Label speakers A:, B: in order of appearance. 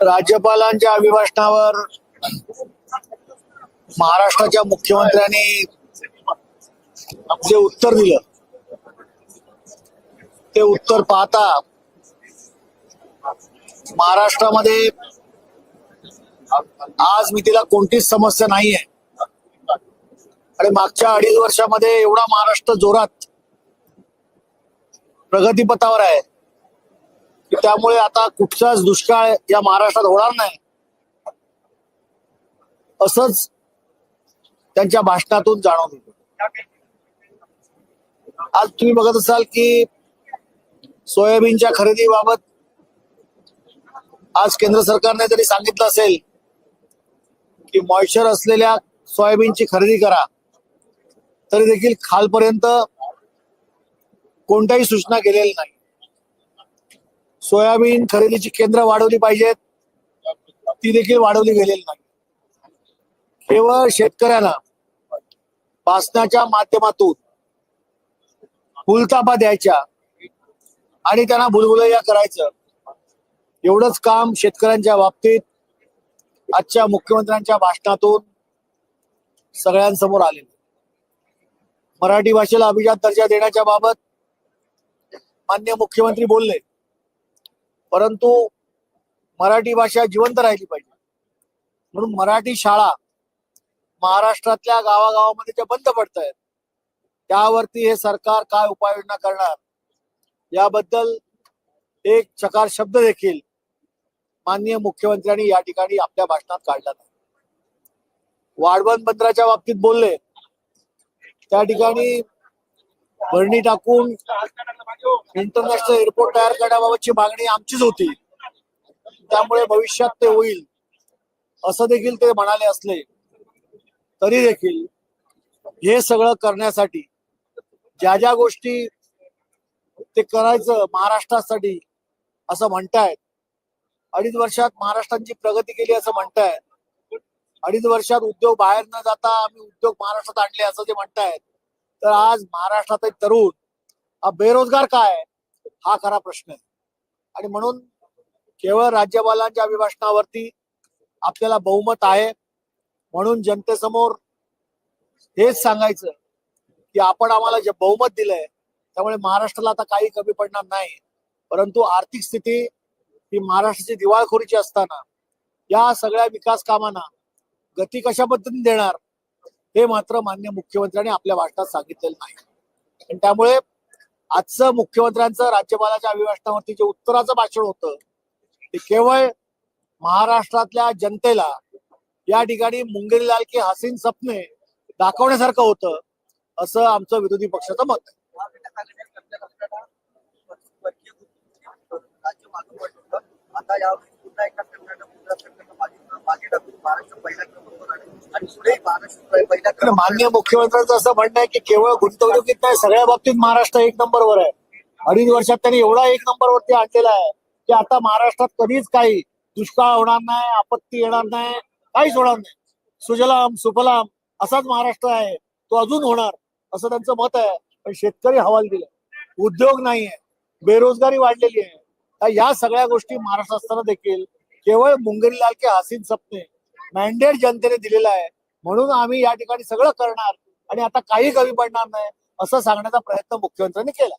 A: राज्यपालांच्या अभिभाषणावर महाराष्ट्राच्या मुख्यमंत्र्यांनी जे उत्तर दिलं ते उत्तर पाहता महाराष्ट्रामध्ये आज मी तिला कोणतीच समस्या नाहीये. आणि मागच्या अडीच वर्षामध्ये एवढा महाराष्ट्र जोरात प्रगतीपथावर आहे. की त्यामुळे आता कुठचाच दुष्काळ या महाराष्ट्रात होणार नाही. असंच त्यांच्या भाषणातून जाणवत होत. आज तुम्ही बघत असाल की सोयाबीनच्या खरेदीबाबत आज केंद्र सरकारने जरी सांगितलं असेल की मॉइश्चर असलेल्या सोयाबीनची खरेदी करा तरी देखील खालपर्यंत कोणत्याही सूचना केलेल्या नाही सोयाबीन खरेदीची केंद्र वाढवली पाहिजेत. ती देखील वाढवली गेलेली नाही. केवळ शेतकऱ्यांना पासण्याच्या माध्यमातून फुलतापा द्यायच्या आणि त्यांना भुलभुलैया करायचं. एवढंच काम शेतकऱ्यांच्या बाबतीत आजच्या मुख्यमंत्र्यांच्या भाषणातून सगळ्यांसमोर आले मराठी भाषेला अभिजात दर्जा देण्याच्या बाबत मान्य मुख्यमंत्री बोलले. परंतु मराठी भाषा जिवंत राहिली पाहिजे. म्हणून मराठी शाळा महाराष्ट्रातल्या गावागावामध्ये ज्या बंद पडत आहेत त्यावरती हे सरकार काय उपाययोजना करणार? याबद्दल एक चकार शब्द देखील माननीय मुख्यमंत्र्यांनी या ठिकाणी आपल्या भाषणात काढला नाही. वाढवण बंदराच्या बाबतीत बोलले त्या ठिकाणी भरणी टाकून इंटरनॅशनल एअरपोर्ट तयार करण्याबाबतची मागणी आमचीच होती. त्यामुळे भविष्यात ते होईल. असं देखील ते म्हणाले असले तरी देखील हे सगळं करण्यासाठी ज्या ज्या गोष्टी ते करायचं महाराष्ट्रासाठी असं म्हणतायत अडीच वर्षात महाराष्ट्राची प्रगती केली असं म्हणतायत अडीच वर्षात उद्योग बाहेर न जाता आम्ही उद्योग महाराष्ट्रात आणले असं ते म्हणतायत तर आज महाराष्ट्रात एक तरुण हा बेरोजगार काय हा खरा प्रश्न आहे. आणि म्हणून केवळ राज्यपालांच्या अभिभाषणावरती आपल्याला बहुमत आहे. म्हणून जनतेसमोर हेच सांगायचं की आपण आम्हाला जे बहुमत दिलंय त्यामुळे महाराष्ट्राला आता काही कमी पडणार नाही. परंतु आर्थिक स्थिती ही महाराष्ट्राची दिवाळखोरीची असताना या सगळ्या विकास कामांना गती कशा पद्धतीने देणार हे मात्र मान्य मुख्यमंत्र्यांनी आपल्या भाषणात सांगितलेलं नाही. आणि त्यामुळे आजचं मुख्यमंत्र्यांचं राज्यपालाच्या अभिभाषणावरती जे उत्तराचं भाषण होतं ते केवळ महाराष्ट्रातल्या जनतेला या ठिकाणी मुंगेरीलाल की हसीन सपने दाखवण्यासारखं होतं असं आमचं विरोधी पक्षाचं मत. आहे
B: आता यावेळी पुन्हा एकदा कर्नाटक गुजरात सरकारनं मागे मागे टाकून महाराष्ट्र पहिल्या क्रमांकावर आले आणि पुढे महाराष्ट्र पहिल्या
A: तर मान्य मुख्यमंत्र्यांचं असं म्हणणं आहे की केवळ गुंतवणुकीत नाही सगळ्या बाबतीत महाराष्ट्र एक नंबरवर आहे. अडीच वर्षात त्यांनी एवढा एक नंबरवरती आणलेला आहे की आता महाराष्ट्रात कधीच काही दुष्काळ होणार नाही आपत्ती येणार नाही काहीच होणार नाही. सुजलाम सुफलाम असाच महाराष्ट्र आहे तो अजून होणार असं त्यांचं मत आहे. पण शेतकरी हवाल दिले उद्योग नाहीये बेरोजगारी वाढलेली आहे. तर या सगळ्या गोष्टी महाराष्ट्र असताना देखील केवळ मुंगरी लाल के हसीन सपने मॅन्डेट जनतेने दिलेला आहे. म्हणून आम्ही या ठिकाणी सगळं करणार आणि आता काही कमी पडणार नाही असं सांगण्याचा प्रयत्न मुख्यमंत्र्यांनी केला.